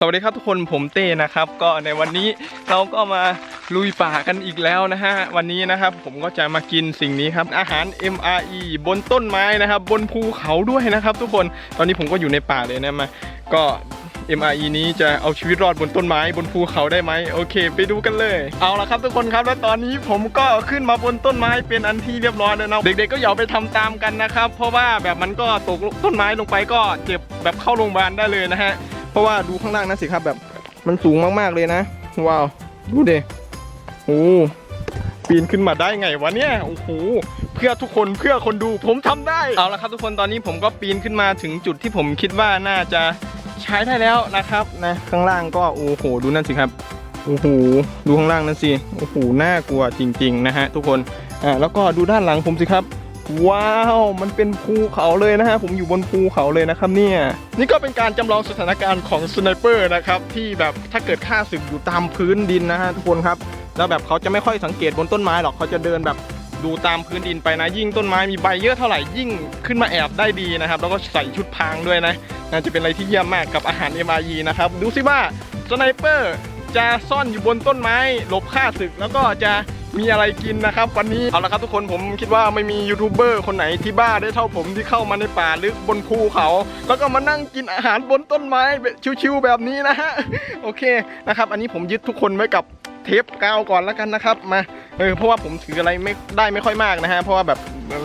สวัสดีครับทุกคนผมเต้นะครับ ก็ในวันนี้เราก็มาลุยป่ากันอีกแล้วนะฮะวันนี้นะครับ ผมก็จะมากินสิ่งนี้ครับ อาหาร MRE บนต้นไม้นะครับ บนภูเขาด้วยนะครับ ทุกคนตอนนี้ผมก็อยู่ในป่าเลยนะมาก็ MRE นี้จะเอาชีวิตรอดบนต้นไม้บนภูเขาได้ไหมโอเค ไปดูกันเลย เอาละครับทุกคนครับ แล้วตอนนี้ผมก็ขึ้นมาบนต้นไม้เป็นอันที่เรียบร้อยแล้วนะเด็กๆก็อย่าเอาไปทำตามกันนะครับ เพราะว่าแบบมันก็ตกต้นไม้ลงไปก็เจ็บแบบเข้าโรงพยาบาลได้เลยนะฮะ ราะว่าดูข้างล่างนั่นสิครับแบบ มันสูงมากๆเลยนะ ว้าว ดูเดโอ้ปีนขึ้นมาได้ไงวะเนี่ยโอ้โหเพื่อทุกคนเพื่อคนดูผมทำได้เอาละครับทุกคนตอนนี้ผมก็ปีนขึ้นมาถึงจุดที่ผมคิดว่าน่าจะใช้ได้แล้วนะครับนะข้างล่างก็โอ้โหดูนั่นสิครับโอ้โหดูข้างล่างนั่นสิโอ้โหน่ากลัวจริง ๆ นะฮะทุกคนอ่าแล้วก็ดูด้านหลังผมสิครับ ว้าว มันเป็นภูเขาเลยนะฮะ ผมอยู่บนภูเขาเลยนะครับเนี่ย นี่ก็เป็นการจำลองสถานการณ์ของสไนเปอร์นะครับ ที่แบบถ้าเกิดฆ่าศึกอยู่ตามพื้นดินนะฮะทุกคนครับ แล้วแบบเขาจะไม่ค่อยสังเกตบนต้นไม้หรอกเขาจะเดินแบบดูตามพื้นดินไปนะ ยิ่งต้นไม้มีใบเยอะเท่าไหร่ยิ่งขึ้นมาแอบได้ดีนะครับ แล้วก็ใส่ชุดพรางด้วยนะน่าจะเป็นอะไรที่เยี่ยมมากกับอาหาร MRE นะครับ ดูสิว่าสไนเปอร์จะซ่อนอยู่บนต้นไม้หลบฆ่าศึกแล้วก็จะ มีอะไรกินนะครับ วันนี้เอาละครับทุกคนผมคิดว่าไม่มียูทูบเบอร์คนไหนที่บ้าได้เท่าผมที่เข้ามาในป่าลึกบนภูเขา แล้วก็มานั่งกินอาหารบนต้นไม้ชิวๆแบบนี้นะฮะโอเคนะครับ อันนี้ผมยึดทุกคนไว้กับเทปกาวก่อนแล้วกันนะครับมาเออเพราะว่าผมถืออะไรไม่ได้ไม่ค่อยมากนะฮะเพราะว่าแบบมัน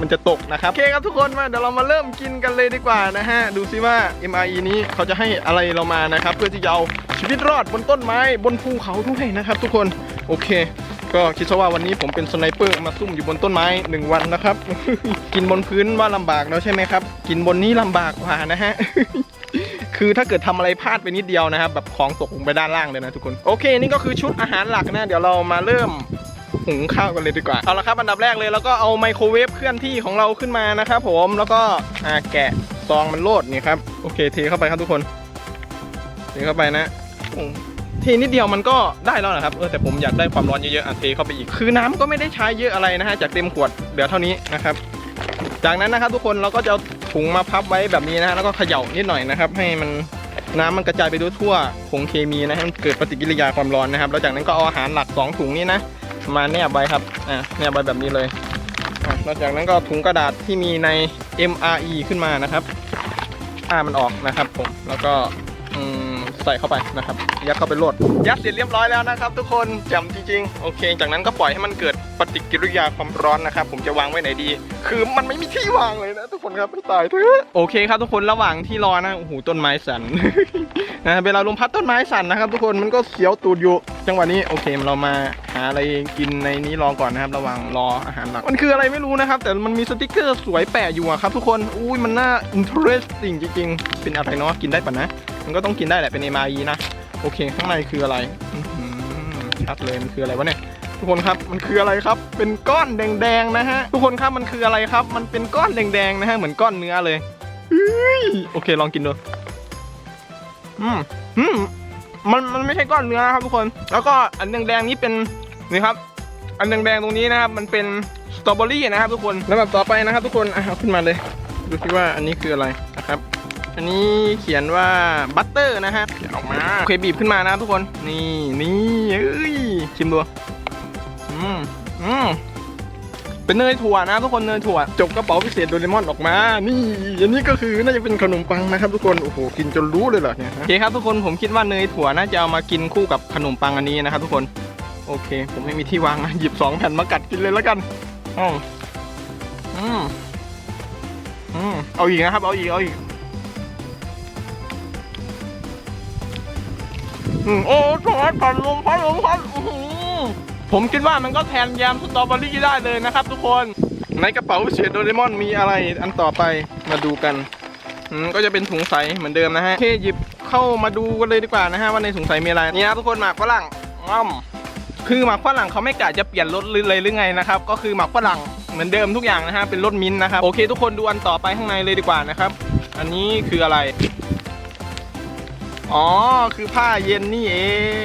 มันจะตกนะครับ โอเคครับทุกคนมาเดี๋ยวเรามาเริ่มกินกันเลยดีกว่านะฮะ ดูซิว่า MRE นี้เขาจะให้อะไรเรามานะครับ เพื่อที่จะเอาชีวิตรอดบนต้นไม้บนภูเขาด้วยนะครับทุกคน โอเค ก็คิดซะว่าวันนี้ผมเป็นสไนเปอร์มาซุ่มอยู่บนต้นไม้หนึ่งวันนะครับ กินบนพื้นว่าลำบากแล้วใช่ไหมครับ กินบนนี้ลำบากกว่านะฮะคือถ้าเกิดทำอะไรพลาดไปนิดเดียวนะครับ แบบของตกลงไปด้านล่างเลยนะทุกคน โอเค นี่ก็คือชุดอาหารหลักนะ เดี๋ยวเรามาเริ่มหุงข้าวกันเลยดีกว่า เอาละครับอันดับแรกเลยแล้วก็เอาไมโครเวฟเคลื่อนที่ของเราขึ้นมานะครับผมแล้วก็อ่าแกะซองมันโลดนี่ครับ โอเคเทเข้าไปครับทุกคนเทเข้าไปนะ เทนิดเดียวมันก็ได้แล้วนะครับเออแต่ผมอยากได้ความร้อนเยอะๆอะเทเข้าไปอีก คือน้ำก็ไม่ได้ใช้เยอะอะไรนะฮะจากเต็มขวดเหลือเท่านี้นะครับ จากนั้นนะครับทุกคนเราก็จะเอาถุงมาพับไว้แบบนี้นะฮะแล้วก็เขย่านิดหน่อยนะครับ ให้มันน้ำมันกระจายไปทั่วผงเคมีนะให้มันเกิดปฏิกิริยาความร้อนนะครับแล้วจากนั้นก็เอาอาหารหลักสองถุงนี้นะมาแนบไว้ครับอ่าแนบไว้แบบนี้เลยอะนอกจากนั้นก็ถุงกระดาษที่มีใน MRE ขึ้นมานะครับอ่ามันออกนะครับผมแล้วก็อืม ใส่เข้าไปนะครับยัดเข้าไปโหลดยัดเสร็จเรียบร้อยแล้วนะครับ ทุกคนจำจริงๆโอเค จากนั้นก็ปล่อยให้มันเกิดปฏิกิริยาความร้อนนะครับ ผมจะวางไว้ไหนดี คือมันไม่มีที่วางเลยนะทุกคนครับไม่ตายเถอะโอเคครับทุกคนระหว่างที่รอนะโอ้โหต้นไม้สั่นนะเวลาลมพัดต้นไม้สั่นนะครับ ทุกคนมันก็เขียวตูดอยู่ จังหวะนี้โอเคเรามาหาอะไรกินในนี้รอก่อนนะครับ ระหว่างรออาหารหลักมันคืออะไรไม่รู้นะครับ แต่มันมีสติกเกอร์สวยแปะอยู่อะครับ ทุกคนอุ้ยมันน่า interesting จริงๆ เป็นอะไรเนาะกินได้ปะนะ มันก็ต้องกินได้แหละเป็น MRE นะ โอเค ข้างในคืออะไรชัดเลยมันคืออะไรวะเนี่ยทุกคนครับมันคืออะไรครับ เป็นก้อนแดงๆนะฮะทุกคนครับมันคืออะไรครับ มันเป็นก้อนแดงๆนะฮะเหมือนก้อนเนื้อเลยโอเคลองกินดูอืมอืมมันมันไม่ใช่ก้อนเนื้อนะครับทุกคน แล้วก็อันแดงๆนี้เป็นนี่ครับ อันแดงๆตรงนี้นะครับ มันเป็นสตรอเบอรี่นะครับ ทุกคนแล้วแบบต่อไปนะครับ ทุกคนอะเอาขึ้นมาเลย ดูสิว่าอันนี้คืออะไรนะครับ อันนี้เขียนว่าบัตเตอร์นะฮะเขียนออกมาโอเคบีบขึ้นมานะทุกคน นี่นี่เอ้ยชิมดูอืมอืมเป็นเนยถั่วนะทุกคนเนยถั่วจบกระเป๋าพิเศษโดเรมอนออกมา นี่อันนี้ก็คือน่าจะเป็นขนมปังนะครับทุกคนโอ้โหกินจนรู้เลยเหรอเนี่ยโอเคครับทุกคนผมคิดว่าเนยถั่วน่าจะเอามากินคู่กับขนมปังอันนี้นะครับทุกคนโอเค ผมไม่มีที่วางนะหยิบสองแผ่นมากัดกินเลยแล้วกันอ๋ออืมอืมเอาอีกนะครับเอาอีกเอาอีก อืมโอ้ถอดผ่านลมพัดลมพัดอื้อหือผมคิดว่ามันก็แทนยำสตรอเบอรี่ได้เลยนะครับ ทุกคน ในกระเป๋าพิเศษโดเรมอนมีอะไรอันต่อไปมาดูกันอืมก็จะเป็นถุงใสเหมือนเดิมนะฮะโอเคหยิบเข้ามาดูกันเลยดีกว่านะฮะว่าในถุงใสมีอะไรนี่นะทุกคนหมากฝรั่งง่อมคือหมากฝรั่งเขาไม่กะจะเปลี่ยนรสเลยหรือไงนะครับก็คือหมากฝรั่งเหมือนเดิมทุกอย่างนะฮะเป็นรสมิ้นท์นะครับโอเค ทุกคนดูอันต่อไปข้างในเลยดีกว่านะครับ อันนี้คืออะไร อ๋อ คือผ้าเย็นนี่เอ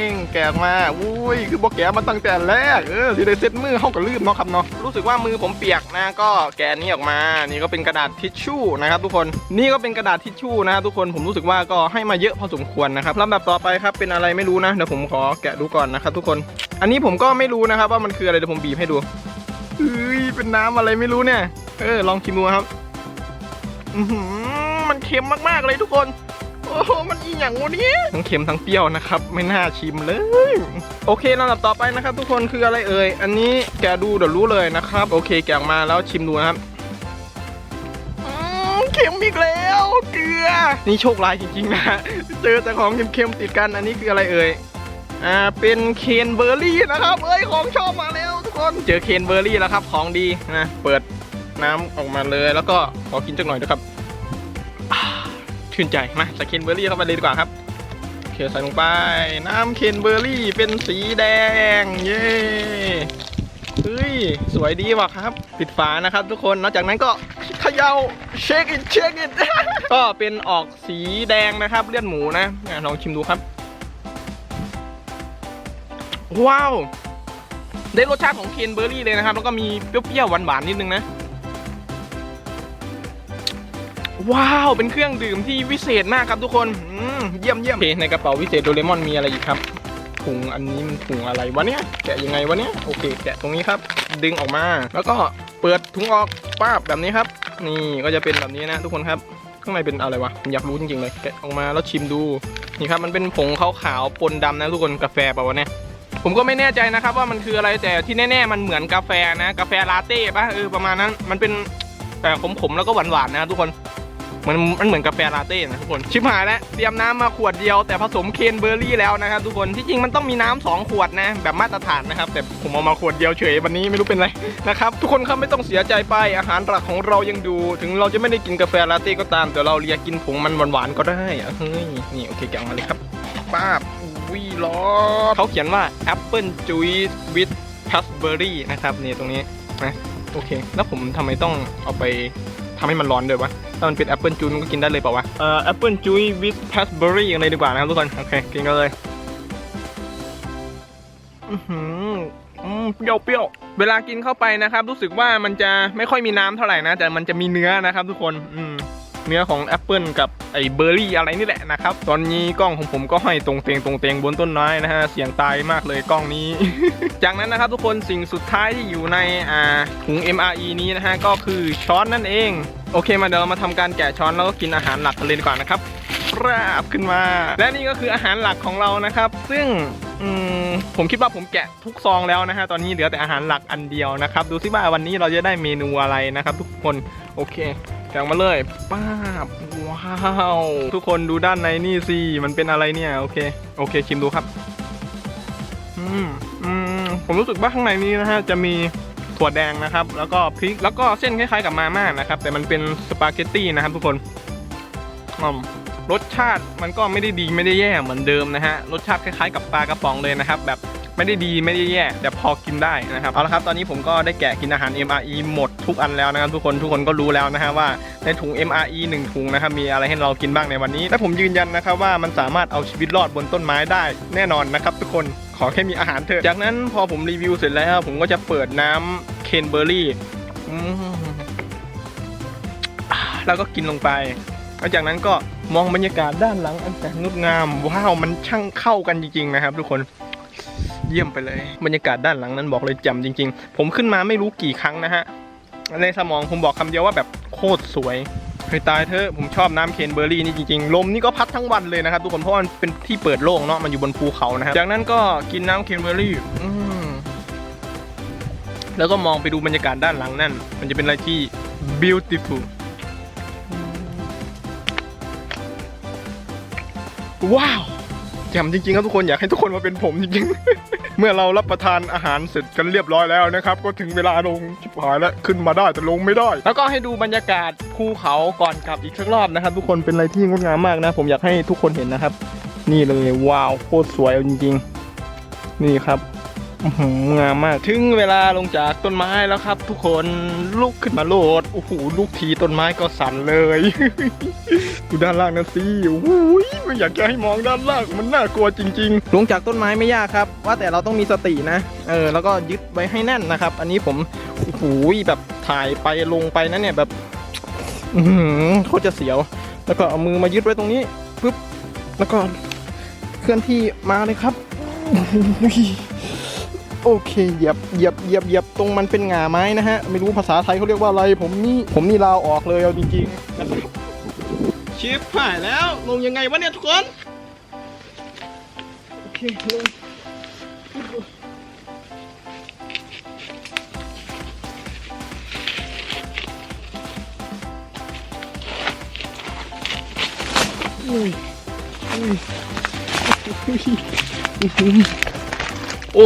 ง แกะมา อุ้ย คือบอกแกะมาตั้งแต่แรก เออที่ได้เซ็ตมือเข้ากับลืมเนาะครับเนาะ รู้สึกว่ามือผมเปียกนะ ก็แกะนี้ออกมา นี่ก็เป็นกระดาษทิชชู่นะครับทุกคน นี่ก็เป็นกระดาษทิชชู่นะครับทุกคน ผมรู้สึกว่าก็ให้มาเยอะพอสมควรนะครับลำดับต่อไปครับ เป็นอะไรไม่รู้นะ เดี๋ยวผมขอแกะดูก่อนนะครับทุกคน อันนี้ผมก็ไม่รู้นะครับว่ามันคืออะไร เดี๋ยวผมบีบให้ดูเฮ้ย เป็นน้ำอะไรไม่รู้เนี่ย เออ ลองชิมดูครับ อืมันเค็มมากๆเลยทุกคน โอ้โหมันอีหยังวะเนี่ยทั้งเค็มทั้งเปรี้ยวนะครับ ไม่น่าชิมเลย โอเคลำดับต่อไปนะครับ ทุกคนคืออะไรเอ่ย อันนี้แกะดูเดี๋ยวรู้เลยนะครับ โอเค แกะออกมาแล้วชิมดูนะครับอืมเค็มอีกแล้วเกลือ นี่โชคร้ายจริงๆนะ เจอแต่ของเค็มๆติดกัน อันนี้คืออะไรเอ่ย อ่า เป็นเคนเบอร์รี่นะครับ เอ้ย ของชอบมาแล้วทุกคน เจอเคนเบอร์รี่แล้วครับ ของดีนะ เปิดน้ำออกมาเลย แล้วก็ขอกินจักหน่อยนะครับ ชื่นใจ มาใส่เคนเบอร์รี่เข้าไปเลยดีกว่าครับโอเคใส่ลงไป น้ำเคนเบอร์รี่เป็นสีแดง เย้เฮ้ยสวยดีว่ะครับ ปิดฝานะครับทุกคนนอกจากนั้นก็เขย่าเช็คอินเช็คอินก็เป็นออกสีแดงนะครับเลือดหมูนะอะลองชิมดูครับ ว้าว ได้รสชาติของเคนเบอร์รี่เลยนะครับ แล้วก็มีเปรี้ยวๆหวานๆนิดนึงนะ ว้าว เป็นเครื่องดื่มที่วิเศษมากครับทุกคนเยี่ยมเยี่ยมในกระเป๋าวิเศษโดเรมอนมีอะไรอีกครับถุงอันนี้มันถุงอะไรวะเนี่ยแกะยังไงวะเนี่ยโอเคแกะตรงนี้ครับ ดึงออกมา แล้วก็เปิดถุงออกป้าบแบบนี้ครับ นี่ก็จะเป็นแบบนี้นะทุกคนครับข้างในเป็นอะไรวะผมอยากรู้จริงๆเลยแกะออกมาแล้วชิมดูนี่ครับมันเป็นผงขาวๆปนดำนะทุกคนกาแฟเปล่าวะเนี่ยผมก็ไม่แน่ใจนะครับว่ามันคืออะไรแต่ที่แน่ ๆ มันเหมือนกาแฟนะ กาแฟลาเต้ปะเออประมาณนั้นมันเป็นแต่ขมๆแล้วก็หวานๆนะทุกคน มันมันเหมือนกาแฟลาเต้นะทุกคน ชิบหายแล้ว เตรียมน้ำมาขวดเดียวแต่ผสมเคนเบอร์รี่แล้วนะครับทุกคน ที่จริงมันต้องมีน้ำสองขวดนะ แบบมาตรฐานนะครับ แต่ผมเอามาขวดเดียวเฉยวันนี้ไม่รู้เป็นไรนะครับ ทุกคนครับไม่ต้องเสียใจไปอาหารหลักของเรายังดู ถึงเราจะไม่ได้กินกาแฟลาเต้ก็ตาม แต่เราเรียกกินผงมันหวานๆก็ได้อะเฮ้ยนี่โอเคแกะมาเลยครับป้าบวิลอเขาเขียนว่า Apple Juice with Raspberry นะครับนี่ตรงนี้นะโอเค แล้วผมทำไมต้องเอาไป ทำให้มันร้อนด้วยวะ ถ้ามันเป็น Apple Juice มันก็กินได้เลยเปล่าวะ เอ่อ Apple Juice with Raspberry กันเลยดีกว่านะครับทุกคน โอเค กินกันเลย อือหืออืมเปรี้ยวเปรี้ยวเวลากินเข้าไปนะครับ รู้สึกว่ามันจะไม่ค่อยมีน้ำเท่าไหร่นะ แต่มันจะมีเนื้อนะครับ ทุกคน อืม เนื้อของแอปเปิลกับไอ้เบอร์รี่อะไรนี่แหละนะครับ ตอนนี้กล้องของผมก็ห้อยตรงเตงตรงเตงบนต้นไม้นะฮะ เสียงตายมากเลยกล้องนี้ จากนั้นนะครับทุกคนสิ่งสุดท้ายที่อยู่ในอ่าถุง MRE นี้นะฮะ ก็คือช้อนนั่นเอง โอเคมาเดี๋ยวเรามาทำการแกะช้อนแล้วก็กินอาหารหลักกันเลยดีกว่านะครับราบขึ้นมา และนี่ก็คืออาหารหลักของเรานะครับ ซึ่งผมคิดว่าผมแกะทุกซองแล้วนะฮะ ตอนนี้เหลือแต่อาหารหลักอันเดียวนะครับ ดูซิว่าวันนี้เราจะได้เมนูอะไรนะครับ ทุกคน โอเค แกะมาเลยป้าบว้าว ทุกคนดูด้านในนี่สิ มันเป็นอะไรเนี่ย โอเค โอเคชิมดูครับ อืมอืมผมรู้สึกว่าข้างในนี้นะฮะ จะมีถั่วแดงนะครับ แล้วก็พริก แล้วก็เส้นคล้ายๆกับมาม่านะครับ แต่มันเป็นสปาเกตตี้นะครับทุกคนอืมรสชาติมันก็ไม่ได้ดีไม่ได้แย่เหมือนเดิมนะฮะ รสชาติคล้ายๆกับปลากระป๋องเลยนะครับ แบบ ไม่ได้ดีไม่ได้แย่แต่พอกินได้นะครับเอาละครับตอนนี้ผมก็ได้แกะกินอาหาร MRE หมดทุกอันแล้วนะครับทุกคนทุกคนก็รู้แล้วนะฮะว่าในถุง MRE 1 ถุงนะครับมีอะไรให้เรากินบ้างในวันนี้ และผมยืนยันนะครับว่ามันสามารถเอาชีวิตรอดบนต้นไม้ได้แน่นอนนะครับทุกคนขอแค่มีอาหารเถอะจากนั้นพอผมรีวิวเสร็จแล้ว ผมก็จะเปิดน้ำเคนเบอร์รี่แล้วก็กินลงไปหลังจากนั้นก็มองบรรยากาศด้านหลังอันแสนงดงาม ว้าว มันช่างเข้ากันจริงๆนะครับทุกคน เยี่ยมไปเลย บรรยากาศด้านหลังนั้นบอกเลยแจ่มจริง ๆ ผมขึ้นมาไม่รู้กี่ครั้งนะฮะ ในสมองผมบอกคำเดียวว่าแบบโคตรสวยเฮ้ยตายเถอะผมชอบน้ำเคนเบอร์รี่นี่จริงๆ ลมนี่ก็พัดทั้งวันเลยนะครับทุกคนเพราะมันเป็นที่เปิดโล่งเนาะมันอยู่บนภูเขานะครับจากนั้นก็กินน้ำเคนเบอร์รี่แล้วก็มองไปดูบรรยากาศด้านหลังนั่น มันจะเป็นอะไรที่ beautiful ว้าวแจ่มจริงๆครับทุกคนอยากให้ทุกคนมาเป็นผมจริงๆ เมื่อเรารับประทานอาหารเสร็จกันเรียบร้อยแล้วนะครับ ก็ถึงเวลาลงชิบหายแล้วขึ้นมาได้แต่ลงไม่ได้ แล้วก็ให้ดูบรรยากาศภูเขาก่อนกลับอีกสักรอบนะครับ ทุกคนเป็นอะไรที่งดงามมากนะ ผมอยากให้ทุกคนเห็นนะครับ นี่เลยว้าวโคตรสวยจริง ๆ นี่ครับ งามมาก ถึงเวลาลงจากต้นไม้แล้วครับ ทุกคนลุกขึ้นมาโหลดโอ้โหลุกทีต้นไม้ก็สั่นเลยดูด้านล่างนั่นสิโอ้โหไม่อยากจะให้มองด้านล่างมันน่ากลัวจริง ๆ ลงจากต้นไม้ไม่ยากครับ ว่าแต่เราต้องมีสตินะ เออ แล้วก็ยึดไว้ให้แน่นนะครับ อันนี้ผมโอ้โหแบบถ่ายไปลงไปนะเนี่ยแบบอือหือโคตรจะเสียว แล้วก็เอามือมายึดไว้ตรงนี้ปึ๊บแล้วก็เคลื่อนที่มาเลยครับ โอเคเหยียบเหยียบเหยียบเหยียบตรงมันเป็นหง่าไม้นะฮะ ไม่รู้ภาษาไทยเขาเรียกว่าอะไร ผมนี่ผมนี่ลาวออกเลยเอาจริงๆนะครับชิปหายแล้วลงยังไงวะเนี่ยทุกคน โอเคลงอุ้ยอุ้ยอุ้ยโอ้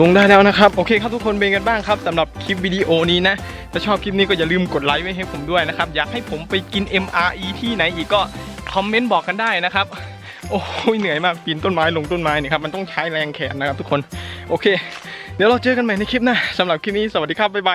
ลงได้แล้วนะครับ โอเคครับทุกคนเป็นกันบ้างครับสำหรับคลิปวิดีโอนี้นะ ถ้าชอบคลิปนี้ก็อย่าลืมกดไลค์ไว้ให้ผมด้วยนะครับ อยากให้ผมไปกิน MRE ที่ไหนอีกก็คอมเมนต์บอกกันได้นะครับ โอ้ยเหนื่อยมากปีนต้นไม้ลงต้นไม้นี่ครับมันต้องใช้แรงแขนนะครับทุกคน โอเค เดี๋ยวเราเจอกันใหม่ในคลิปหน้าสำหรับคลิปนี้สวัสดีครับบ๊ายบาย